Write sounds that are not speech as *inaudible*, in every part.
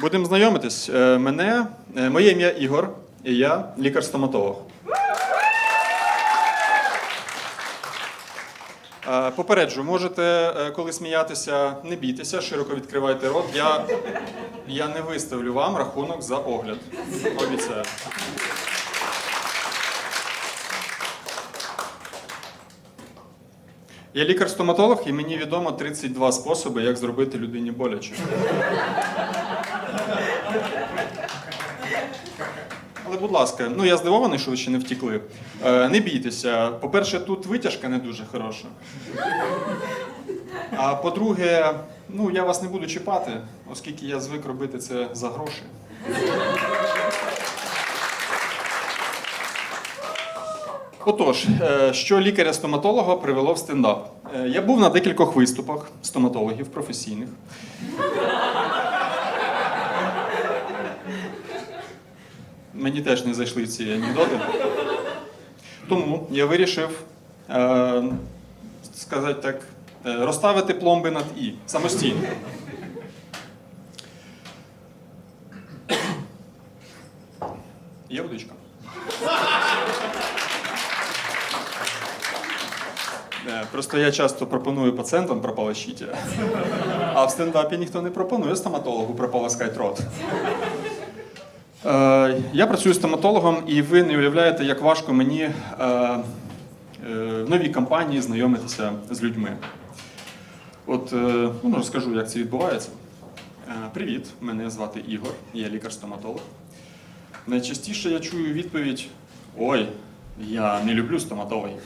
Будемо знайомитись. Е, Мене, е, моє ім'я Ігор, і я лікар-стоматолог. Е, Попереджу, можете, коли сміятися, не бійтеся, широко відкривайте рот. Я, я не виставлю вам рахунок за огляд. Обіцяю. Я лікар-стоматолог, і мені відомо 32 способи, як зробити людині боляче. Але, будь ласка, ну я здивований, що ви ще не втікли. Е, не бійтеся. По-перше, тут витяжка не дуже хороша. А по-друге, ну я вас не буду чіпати, оскільки я звик робити це за гроші. Отож, е, що лікаря-стоматолога привело в стендап? Е, Я був на декількох виступах стоматологів професійних. Мені теж не зайшли ці анекдоти. Тому я вирішив, е, сказати так, розставити пломби над І самостійно. Є водичка? Е, Просто я часто пропоную пацієнтам прополощити, а в стендапі ніхто не пропонує стоматологу прополоскати рот. Е, Я працюю стоматологом, і ви не уявляєте, як важко мені е, е, в новій компанії знайомитися з людьми. От е, ну, розкажу, як це відбувається. Привіт, мене звати Ігор, я лікар-стоматолог. Найчастіше я чую відповідь: Ой, я не люблю стоматологів.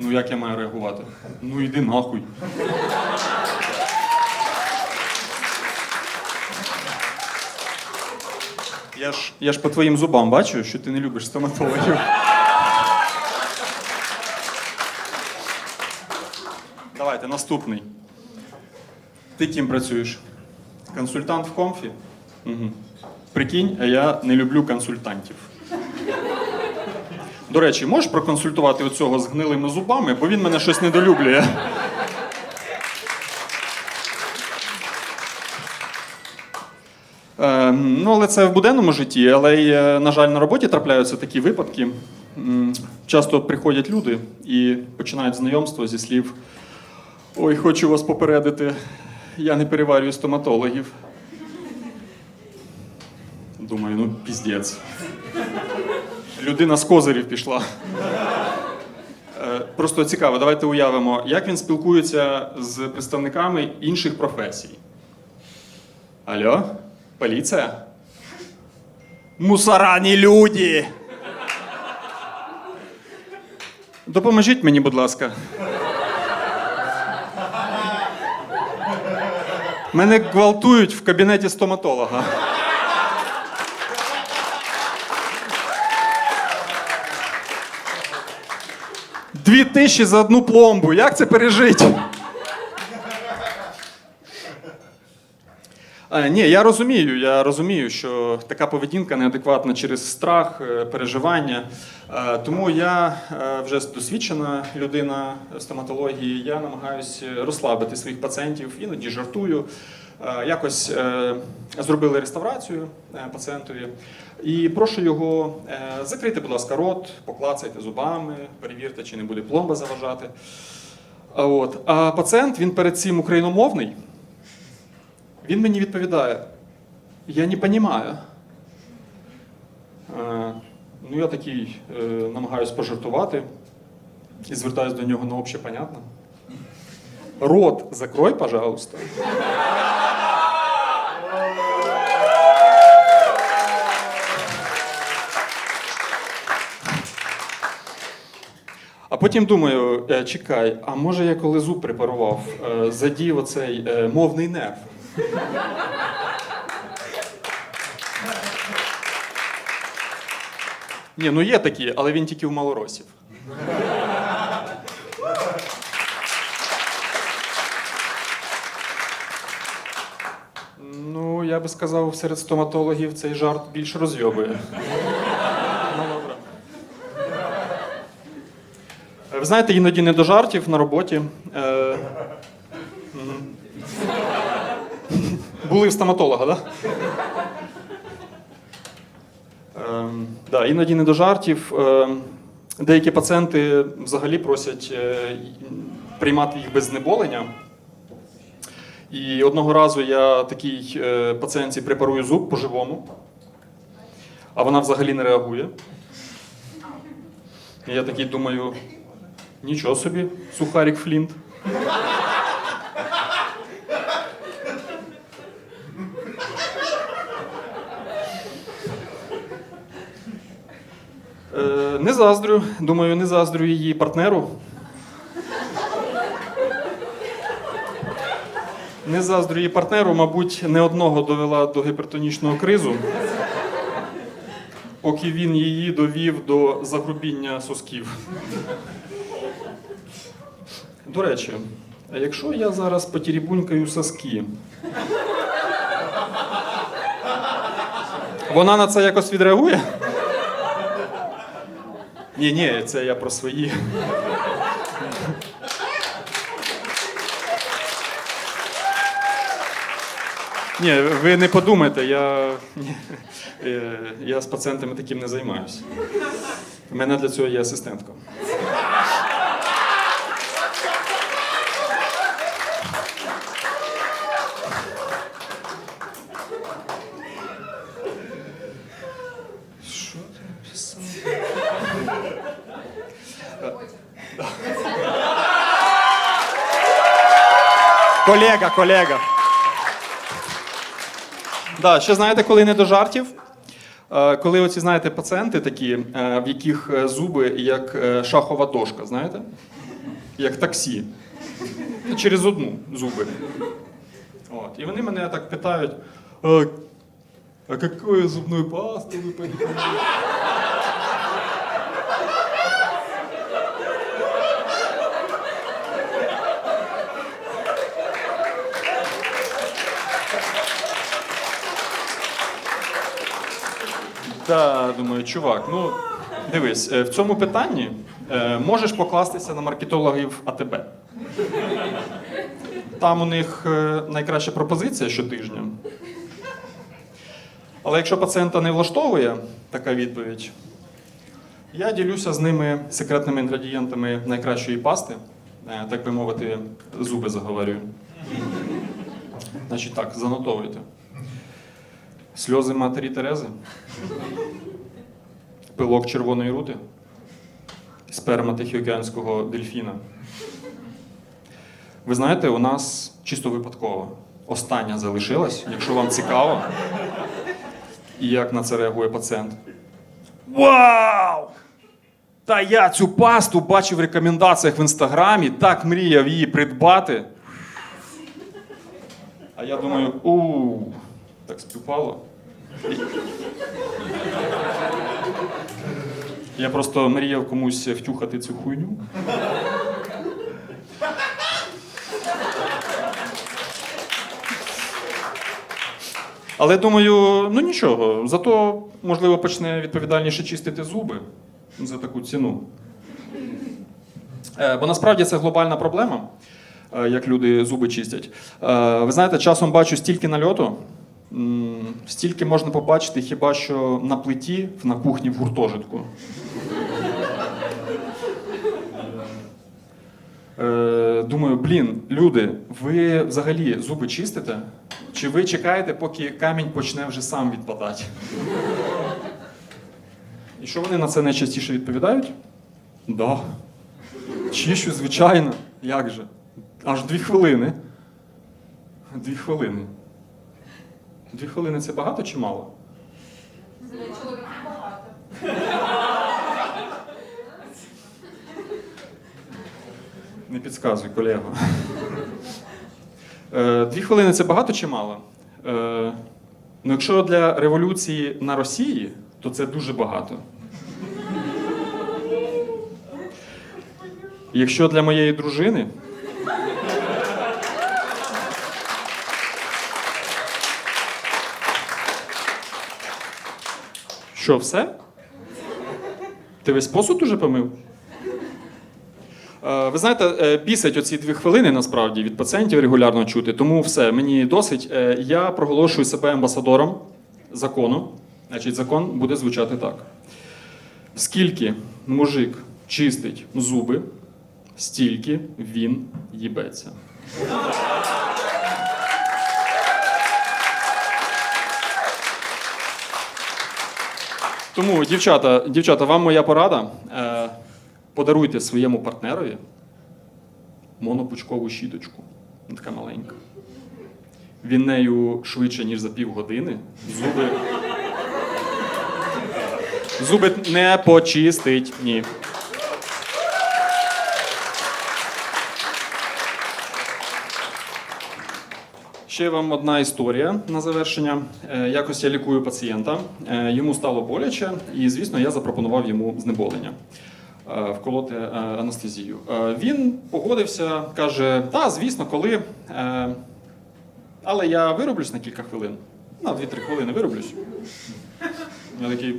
Ну як я маю реагувати? Ну йди нахуй. Я ж, я ж по твоїм зубам бачу, що ти не любиш стоматологів. Давайте, наступний. Ти ким працюєш? Консультант в комфі? Угу. Прикинь, я не люблю консультантів. До речі, можеш проконсультувати оцього з гнилими зубами, бо він мене щось недолюблює. Е, ну, але це в буденному житті, але й, е, на жаль, на роботі трапляються такі випадки. Часто приходять люди і починають знайомство зі слів: Ой, хочу вас попередити, я не переварюю стоматологів. Думаю, ну піздець. Людина з козирів пішла. Е, Просто цікаво, давайте уявимо, як він спілкується з представниками інших професій. Алло? Поліція? Мусорані люди! Допоможіть мені, будь ласка. Мене гвалтують в кабінеті стоматолога. Дві тисячі за одну пломбу. Як це пережити? Ні, я розумію. Я розумію, що така поведінка неадекватна через страх, е, переживання. Е, Тому я е, вже досвідчена людина в стоматології. Я намагаюся розслабити своїх пацієнтів, іноді жартую. Е, Якось е, зробили реставрацію е, пацієнтові. І прошу його закрити, будь ласка, рот, поклацайте зубами, перевірте, чи не буде пломба заважати. От. А пацієнт він перед цим україномовний. Він мені відповідає: я не розумію. Ну, я такий намагаюся пожартувати і звертаюся до нього на обще понятно. Рот закрой, пожалуйста. А потім думаю, е, чекай, а може я коли зуб препарував, е, задів оцей е, мовний нерв. Ні, ну є такі, але він тільки в малоросів. Ну, я би сказав, серед стоматологів цей жарт більш розйобує. Ну, добре. Е, Ви знаєте, іноді не до жартів на роботі. Е. Були в стоматолога, так? Да? Ем, да, іноді не до жартів. Ем, деякі пацієнти взагалі просять е, приймати їх без знеболення. І одного разу я такій е, пацієнтці препарую зуб по-живому, а вона взагалі не реагує. І я такий думаю, нічого собі, сухарик Флінт. Е, Не заздрю, думаю, не заздрю її партнеру. Не заздрю її партнеру, мабуть, не одного довела до гіпертонічного кризу, поки він її довів до загрубіння сосків. До речі, якщо я зараз потірібунькаю соски, вона на це якось відреагує? Ні, ні, це я про свої. Ні, ви не подумайте, я, е, я з пацієнтами таким не займаюся. У мене для цього є асистентка. Колега, колега. Да, ще знаєте, коли не до жартів. Е, Коли оці, знаєте, пацієнти такі, е, в яких е, зуби як е, шахова дошка, знаєте? Як таксі. Через одну зуби. От. І вони мене так питають: а, а какою зубною пастою ви порекомендуєте?» Та думаю, чувак, ну дивись, е, в цьому питанні е, можеш покластися на маркетологів АТБ. Там у них е, найкраща пропозиція щотижня. Але якщо пацієнта не влаштовує така відповідь, я ділюся з ними секретними інгредієнтами найкращої пасти, так би мовити, зуби заговорюю. Значить так, занотовуйте. Сльози матері Терези. Пилок червоної рути. Сперма Тихоокеанського дельфіна. Ви знаєте, у нас чисто випадково остання залишилась, якщо вам цікаво. І як на це реагує пацієнт. Вау! Та я цю пасту бачив в рекомендаціях в інстаграмі, так мріяв її придбати. А я думаю, у так співпало. Я просто мріяв комусь втюхати цю хуйню. Але думаю, ну нічого, зато, можливо, почне відповідальніше чистити зуби за таку ціну. Е, Бо насправді це глобальна проблема, е, як люди зуби чистять. Е, Ви знаєте, часом бачу стільки нальоту, стільки можна побачити хіба що на плиті на кухні в гуртожитку. Е, Думаю, блін, люди, ви взагалі зуби чистите? Чи ви чекаєте, поки камінь почне вже сам відпадати? І що вони на це найчастіше відповідають? Да. Чищу, звичайно. Як же? Аж дві хвилини. Дві хвилини. Дві хвилини це багато чи мало? Чоловіків багато. Не підказуй, колего. Е, Дві хвилини це багато чи мало? Е, Ну, якщо для революції на Росії, то це дуже багато. Якщо для моєї дружини. Що, все? Ти весь посуд уже помив? Е, Ви знаєте, е, бісять оці дві хвилини насправді від пацієнтів регулярно чути, тому все, мені досить. Е, Я проголошую себе амбасадором закону. Значить, закон буде звучати так: скільки мужик чистить зуби, стільки він їбеться. Тому, дівчата, дівчата, вам моя порада. Е, подаруйте своєму партнерові монопучкову щіточку. Така маленька. Він нею швидше, ніж за півгодини. Зуби. Зуби не почистить. Ні. Ще вам одна історія на завершення. Е, Якось я лікую пацієнта. Е, Йому стало боляче, і, звісно, я запропонував йому знеболення е, вколоти анестезію. Він погодився, каже: та, звісно, коли. Але я вироблюсь на кілька хвилин. На 2-3 хвилини вироблюсь. Я такий.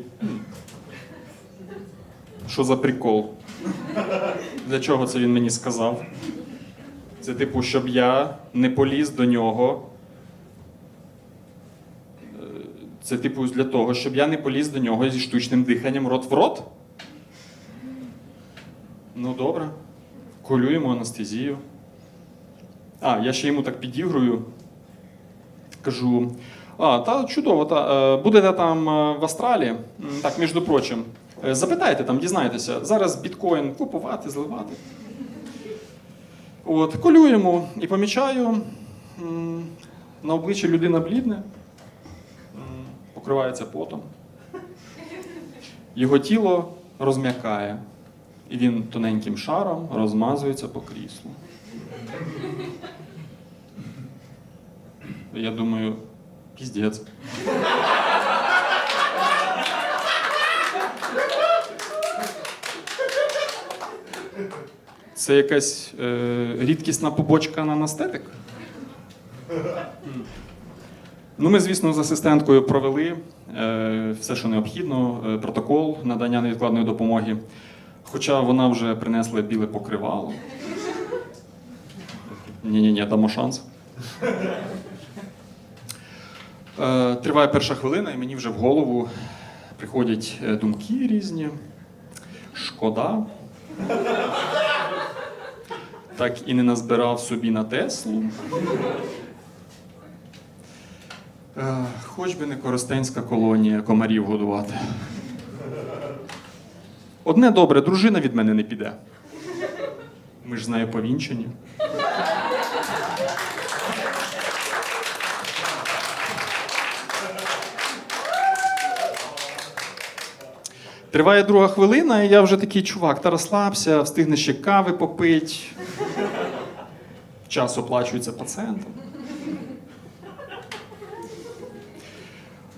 Що за прикол? Для чого це він мені сказав? Це типу, щоб я не поліз до нього. Е, Це типу для того, щоб я не поліз до нього зі штучним диханням рот в рот. Ну, добре. Колю йому анестезію. А, я ще йому так підігрую. Кажу: а, та чудово, та, е, будете там е, в Австралії. М, Так, між прочим, запитайте там, дізнайтеся, зараз біткоін купувати, зливати. От, колюємо і помічаю, на обличчі людина блідне, покривається потом. Його тіло розм'якає, і він тоненьким шаром розмазується по кріслу. Я думаю, піздець. Це якась е, рідкісна побочка на анестетик? Ну, ми, звісно, з асистенткою провели е, все, що необхідно, е, протокол надання невідкладної допомоги. Хоча вона вже принесла біле покривало. Ні-ні-ні, дамо шанс. Е, триває перша хвилина, і мені вже в голову приходять е, думки різні. Шкода. Так і не назбирав собі на Теслу. Е, Хоч би не коростенська колонія комарів годувати. Одне добре, дружина від мене не піде. Ми ж з нею повінчені. Триває друга хвилина, і я вже такий чувак, та розслабся, встигне ще кави попить. Час оплачується пацієнтам.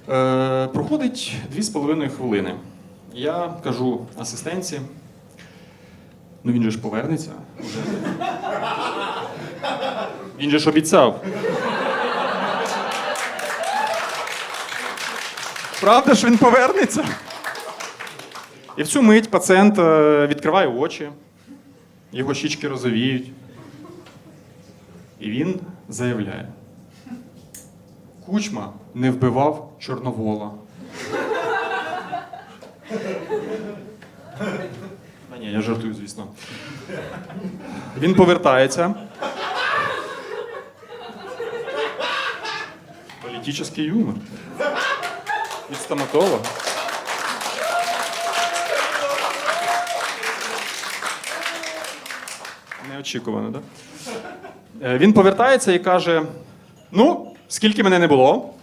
Е, проходить дві з половиною хвилини. Я кажу асистенці, ну він же ж повернеться. Уже. Він же ж обіцяв. Правда ж він повернеться? І в цю мить пацієнт е, відкриває очі, його щічки розовіють. І він заявляє: Кучма не вбивав Чорновола. А ні, я жартую, звісно. Він повертається. Політичний юмор. Від стоматолога. Неочікувано, так? Да? Він повертається і каже: Ну, скільки мене не було.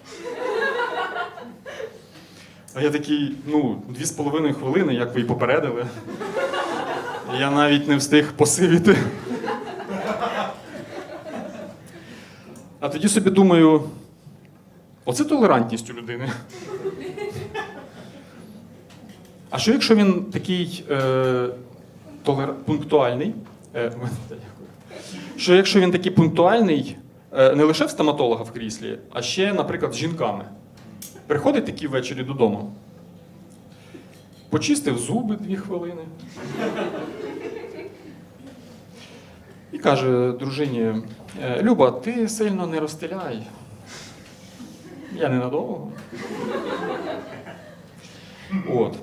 А я такий, ну, дві з половиною хвилини, як ви й попередили. Я навіть не встиг посивіти. А тоді собі думаю, оце толерантність у людини. А що якщо він такий е, толер... пунктуальний? Е. *laughs* що якщо він такий пунктуальний, е, не лише в стоматолога в кріслі, а ще, наприклад, з жінками. Приходить такий ввечері додому. Почистив зуби дві хвилини. і каже дружині: «Е, Люба, ти сильно не розстеляй. Я ненадовго. От.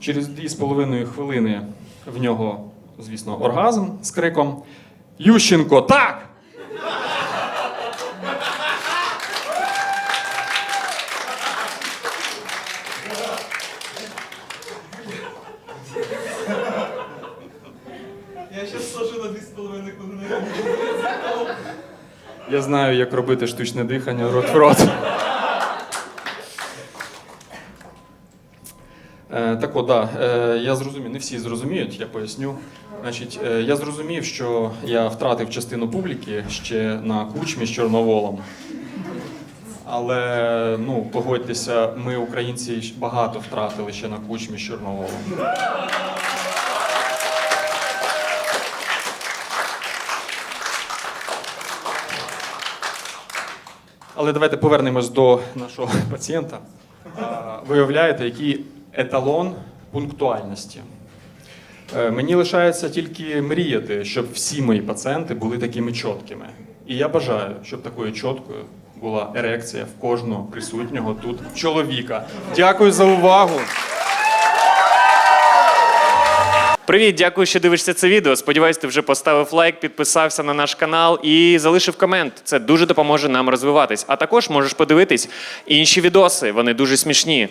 Через дві з половиною хвилини в нього, звісно, оргазм з криком Ющенко, так! Я сложу на 2,5 хвилини. Я знаю, як робити штучне дихання рот в рот. Так от, да, е, я зрозумів, не всі зрозуміють, я поясню. Значить, е, я зрозумів, що я втратив частину публіки ще на кучмі з Чорноволом. Але ну, погодьтеся, ми, українці, багато втратили ще на кучмі з Чорноволом. Але давайте повернемось до нашого пацієнта. Виявляєте, який еталон пунктуальності. Е, Мені лишається тільки мріяти, щоб всі мої пацієнти були такими чіткими. І я бажаю, щоб такою чіткою була ерекція в кожного присутнього тут чоловіка. Дякую за увагу. Привіт, дякую, що дивишся це відео. Сподіваюсь, ти вже поставив лайк, підписався на наш канал і залишив комент. Це дуже допоможе нам розвиватись. А також можеш подивитись інші відоси. Вони дуже смішні.